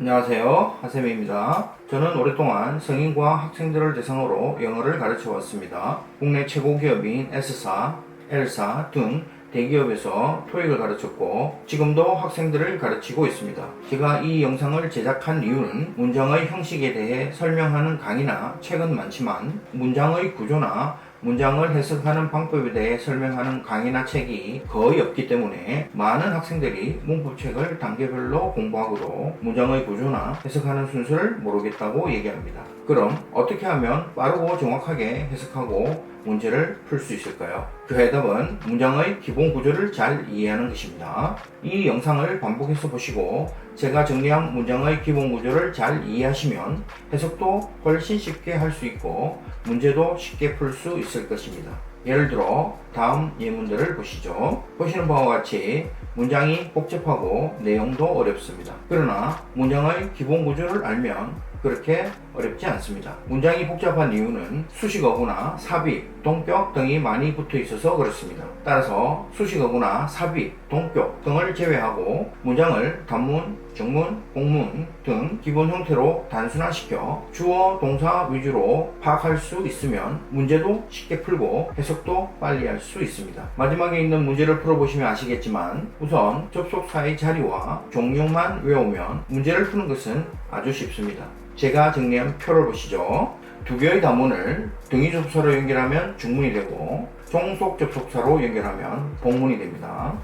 안녕하세요. 하세미입니다. 저는 오랫동안 성인과 학생들을 대상으로 영어를 가르쳐 왔습니다. 국내 최고 기업인 S사, L사 등 대기업에서 토익을 가르쳤고 지금도 학생들을 가르치고 있습니다. 제가 이 영상을 제작한 이유는 문장의 형식에 대해 설명하는 강의나 책은 많지만 문장의 구조나 문장을 해석하는 방법에 대해 설명하는 강의나 책이 거의 없기 때문에 많은 학생들이 문법책을 단계별로 공부하고도 문장의 구조나 해석하는 순서를 모르겠다고 얘기합니다. 그럼 어떻게 하면 빠르고 정확하게 해석하고 문제를 풀 수 있을까요? 그 해답은 문장의 기본 구조를 잘 이해하는 것입니다. 이 영상을 반복해서 보시고 제가 정리한 문장의 기본 구조를 잘 이해하시면 해석도 훨씬 쉽게 할 수 있고 문제도 쉽게 풀 수 있을 것입니다. 예를 들어 다음 예문들을 보시죠. 보시는 바와 같이 문장이 복잡하고 내용도 어렵습니다. 그러나 문장의 기본 구조를 알면 그렇게 어렵지 않습니다. 문장이 복잡한 이유는 수식어구나 삽입, 동격 등이 많이 붙어 있어서 그렇습니다. 따라서 수식어구나 삽입, 동격 등을 제외하고 문장을 단문, 정문, 공문 등 기본 형태로 단순화시켜 주어, 동사 위주로 파악할 수 있으면 문제도 쉽게 풀고 해석도 빨리 할 수 있습니다. 마지막에 있는 문제를 풀어보시면 아시겠지만 우선 접속사의 자리와 종류만 외우면 문제를 푸는 것은 아주 쉽습니다. 제가 정리한 표를 보시죠. 두 개의 단문을 등위 접속사로 연결하면 중문이 되고 종속 접속사로 연결하면 복문이 됩니다.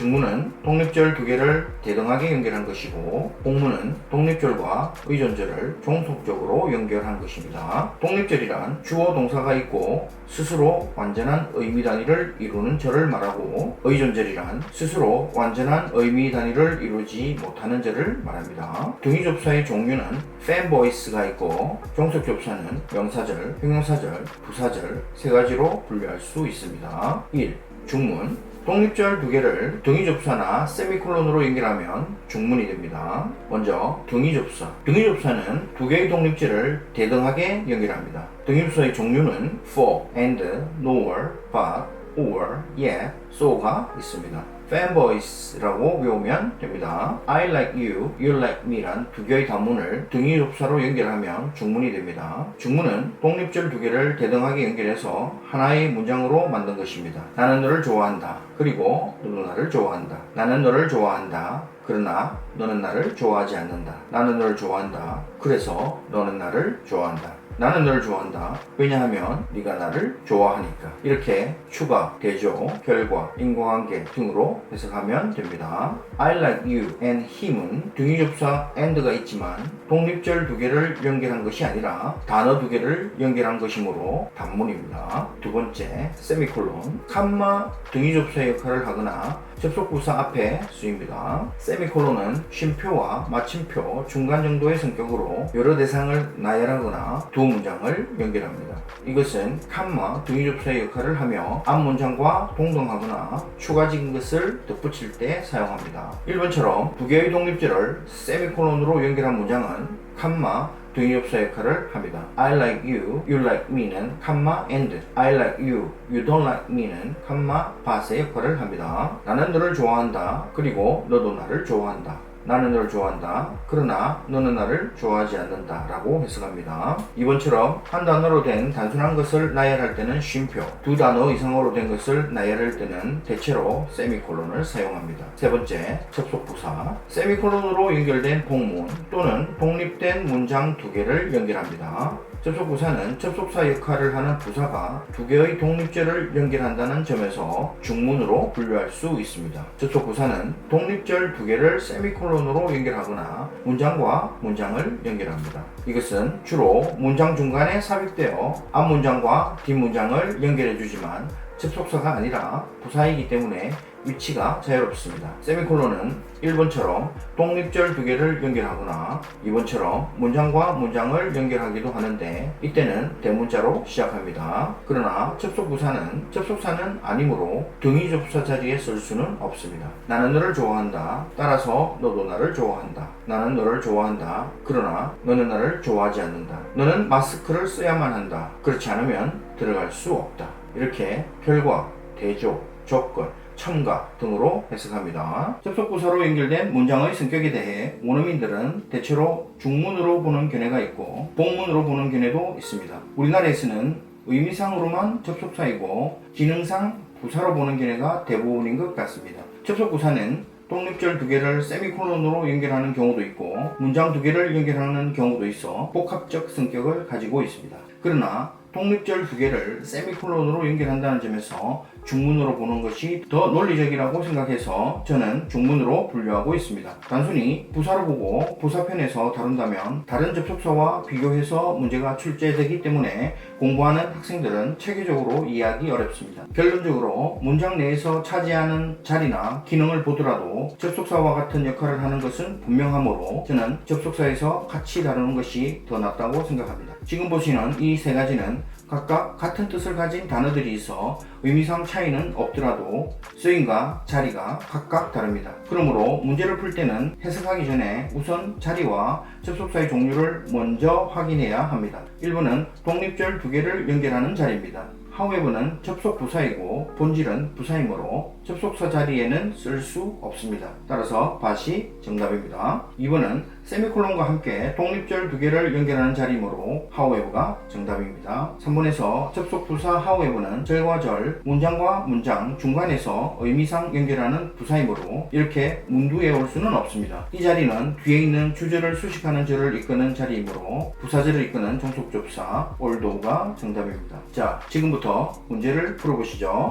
중문은 독립절 두 개를 대등하게 연결한 것이고 복문은 독립절과 의존절을 종속적으로 연결한 것입니다. 독립절이란 주어 동사가 있고 스스로 완전한 의미 단위를 이루는 절을 말하고 의존절이란 스스로 완전한 의미 단위를 이루지 못하는 절을 말합니다. 등위 접사의 종류는 팬보이스가 있고 종속 접사는 명사절, 형용사절, 부사절 세 가지로 분류할 수 있습니다. 1. 중문 독립절 두 개를 등위 접사나 세미콜론으로 연결하면 중문이 됩니다. 먼저 등위 접사. 등위 접사는 두 개의 독립절을 대등하게 연결합니다. 등위 접사의 종류는 for, and, nor, but, or, yet, so가 있습니다. Fanboys라고 외우면 됩니다. I like you, you like me란 두 개의 단문을 등위 접사로 연결하면 중문이 됩니다. 중문은 독립절 두 개를 대등하게 연결해서 하나의 문장으로 만든 것입니다. 나는 너를 좋아한다. 그리고 너도 나를 좋아한다. 나는 너를 좋아한다. 그러나 너는 나를 좋아하지 않는다. 나는 너를 좋아한다. 그래서 너는 나를 좋아한다. 나는 너를 좋아한다. 왜냐하면 네가 나를 좋아하니까. 이렇게 추가, 대조, 결과, 인과관계 등으로 해석하면 됩니다. I like you and him은 등위접사 and가 있지만 독립절 두 개를 연결한 것이 아니라 단어 두 개를 연결한 것이므로 단문입니다. 두 번째, 세미콜론, 칸마 등위접사 역할을 하거나 접속부사 앞에 쓰입니다. 세미콜론은 쉼표와 마침표 중간 정도의 성격으로 여러 대상을 나열하거나 두 문장을 연결합니다. 이것은 칸마 등위접사의 역할을 하며 앞 문장과 동동하거나 추가적인 것을 덧붙일 때 사용합니다. 1번처럼 두 개의 독립절을 세미콜론으로 연결한 문장은 칸마 등위접사 역할을 합니다. I like you, you like me는 칸마 and I like you, you don't like me는 칸마 but의 역할을 합니다. 나는 너를 좋아한다. 그리고 너도 나를 좋아한다. 나는 너를 좋아한다. 그러나 너는 나를 좋아하지 않는다. 라고 해석합니다. 이번처럼 한 단어로 된 단순한 것을 나열할 때는 쉼표, 두 단어 이상으로 된 것을 나열할 때는 대체로 세미콜론을 사용합니다. 세 번째, 접속부사. 세미콜론으로 연결된 복문 또는 독립된 문장 두 개를 연결합니다. 접속부사는 접속사 역할을 하는 부사가 두 개의 독립절을 연결한다는 점에서 중문으로 분류할 수 있습니다. 접속부사는 독립절 두 개를 세미콜론으로 연결하거나 문장과 문장을 연결합니다. 이것은 주로 문장 중간에 삽입되어 앞 문장과 뒷 문장을 연결해 주지만 접속사가 아니라 부사이기 때문에 위치가 자유롭습니다. 세미콜론은 1번처럼 독립절 두 개를 연결하거나 2번처럼 문장과 문장을 연결하기도 하는데 이때는 대문자로 시작합니다. 그러나 접속부사는 접속사는 아니므로 등위 접사 자리에 쓸 수는 없습니다. 나는 너를 좋아한다. 따라서 너도 나를 좋아한다. 나는 너를 좋아한다. 그러나 너는 나를 좋아하지 않는다. 너는 마스크를 써야만 한다. 그렇지 않으면 들어갈 수 없다. 이렇게 결과, 대조, 조건, 첨가 등으로 해석합니다. 접속부사로 연결된 문장의 성격에 대해 원어민들은 대체로 중문으로 보는 견해가 있고 복문으로 보는 견해도 있습니다. 우리나라에서는 의미상으로만 접속사이고 기능상 부사로 보는 견해가 대부분인 것 같습니다. 접속부사는 독립절 두 개를 세미콜론으로 연결하는 경우도 있고 문장 두 개를 연결하는 경우도 있어 복합적 성격을 가지고 있습니다. 그러나 독립절 두 개를 세미콜론으로 연결한다는 점에서 중문으로 보는 것이 더 논리적이라고 생각해서 저는 중문으로 분류하고 있습니다. 단순히 부사로 보고 부사편에서 다룬다면 다른 접속사와 비교해서 문제가 출제되기 때문에 공부하는 학생들은 체계적으로 이해하기 어렵습니다. 결론적으로 문장 내에서 차지하는 자리나 기능을 보더라도 접속사와 같은 역할을 하는 것은 분명하므로 저는 접속사에서 같이 다루는 것이 더 낫다고 생각합니다. 지금 보시는 이 세 가지는 각각 같은 뜻을 가진 단어들이 있어 의미상 차이는 없더라도 쓰임과 자리가 각각 다릅니다. 그러므로 문제를 풀 때는 해석하기 전에 우선 자리와 접속사의 종류를 먼저 확인해야 합니다. 1번은 독립절 두 개를 연결하는 자리입니다. however는 접속 부사이고 본질은 부사이므로 접속사 자리에는 쓸 수 없습니다. 따라서 밭이 정답입니다. 2번은 세미콜론과 함께 독립절 두 개를 연결하는 자리이므로 however가 정답입니다. 3번에서 접속 부사 however는 절과 절, 문장과 문장 중간에서 의미상 연결하는 부사이므로 이렇게 문두에 올 수는 없습니다. 이 자리는 뒤에 있는 주절을 수식하는 절을 이끄는 자리이므로 부사절을 이끄는 종속접사 olthough가 정답입니다. 자, 지금부터 문제를 풀어보시죠.